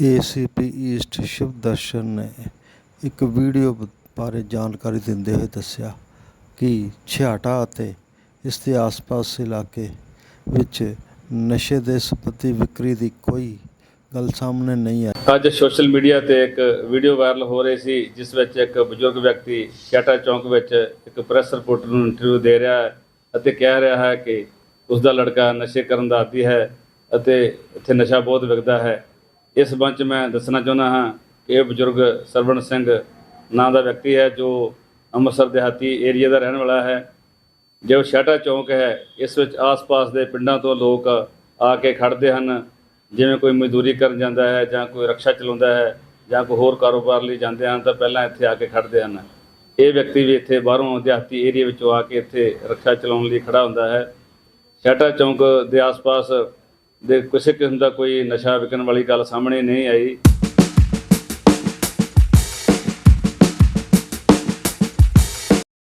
ACP East Shiv ਦਰਸ਼ਨ ਨੇ ਇੱਕ video ਬਾਰੇ ਜਾਣਕਾਰੀ ਦਿੰਦੇ ਹੋਏ ਦੱਸਿਆ ਕਿ ਛਿਆਟਾ ਅਤੇ ਇਸ ਦੇ ਆਸ-ਪਾਸ ਇਲਾਕੇ ਵਿੱਚ ਨਸ਼ੇ ਦੇ ਸੰਬੰਧੀ ਵਿਕਰੀ ਦੀ ਕੋਈ ਗੱਲ ਸਾਹਮਣੇ ਨਹੀਂ ਆਈ। ਅੱਜ ਸੋਸ਼ਲ ਮੀਡੀਆ ਤੇ ਇੱਕ ਵੀਡੀਓ ਵਾਇਰਲ ਹੋ ਰਹੀ ਸੀ, ਜਿਸ ਵਿੱਚ ਇੱਕ ਬਜ਼ੁਰਗ ਵਿਅਕਤੀ ਛਿਆਟਾ ਚੌਂਕ ਵਿੱਚ ਇੱਕ ਪ੍ਰੈਸ ਰਿਪੋਰਟਰ ਨੂੰ ਇੰਟਰਵਿਊ ਦੇ ਰਿਹਾ ਹੈ ਅਤੇ ਕਹਿ ਰਿਹਾ ਹੈ ਕਿ ਉਸ ਦਾ ਲੜਕਾ ਨਸ਼ੇ ਕਰਨ ਦਾ ਆਦੀ ਹੈ ਅਤੇ ਇੱਥੇ ਨਸ਼ਾ ਬਹੁਤ ਵਿਕਦਾ ਹੈ। ਇਸ ਸੰਬੰਧ 'ਚ ਮੈਂ ਦੱਸਣਾ ਚਾਹੁੰਦਾ ਹਾਂ ਕਿ ਇਹ ਬਜ਼ੁਰਗ ਸਰਵਣ ਸਿੰਘ ਨਾਂ ਦਾ ਵਿਅਕਤੀ ਹੈ ਜੋ ਅੰਮ੍ਰਿਤਸਰ ਦਿਹਾਤੀ ਏਰੀਆ ਦਾ ਰਹਿਣ ਵਾਲਾ ਹੈ। ਜੋ ਛਾਟਾ ਚੌਂਕ ਹੈ, ਇਸ ਵਿੱਚ ਆਸ-ਪਾਸ ਦੇ ਪਿੰਡਾਂ ਤੋਂ ਲੋਕ ਆ ਕੇ ਖੜਦੇ ਹਨ। ਜਿਵੇਂ ਕੋਈ ਮਜ਼ਦੂਰੀ ਕਰਨ ਜਾਂਦਾ ਹੈ ਜਾਂ ਕੋਈ ਰਕਸ਼ਾ ਚਲਾਉਂਦਾ ਹੈ ਜਾਂ ਕੋਈ ਹੋਰ ਕਾਰੋਬਾਰ ਲਈ ਜਾਂਦੇ ਹਨ, ਤਾਂ ਪਹਿਲਾਂ ਇੱਥੇ ਆ ਕੇ ਖੜਦੇ ਹਨ। ਇਹ ਵਿਅਕਤੀ ਵੀ ਇੱਥੇ ਬਾਹਰੋਂ ਦਿਹਾਤੀ ਏਰੀਆ ਵਿੱਚੋਂ ਆ ਕੇ ਇੱਥੇ ਰਕਸ਼ਾ ਚਲਾਉਣ ਲਈ ਖੜਾ ਹੁੰਦਾ ਹੈ। ਛਾਟਾ ਚੌਂਕ ਦੇ ਆਸ-ਪਾਸ ਦੇ ਕਿਸੇ ਕਿਸਮ ਦਾ ਕੋਈ ਨਸ਼ਾ ਵਿਕਣ ਵਾਲੀ ਗੱਲ ਸਾਹਮਣੇ ਨਹੀਂ ਆਈ।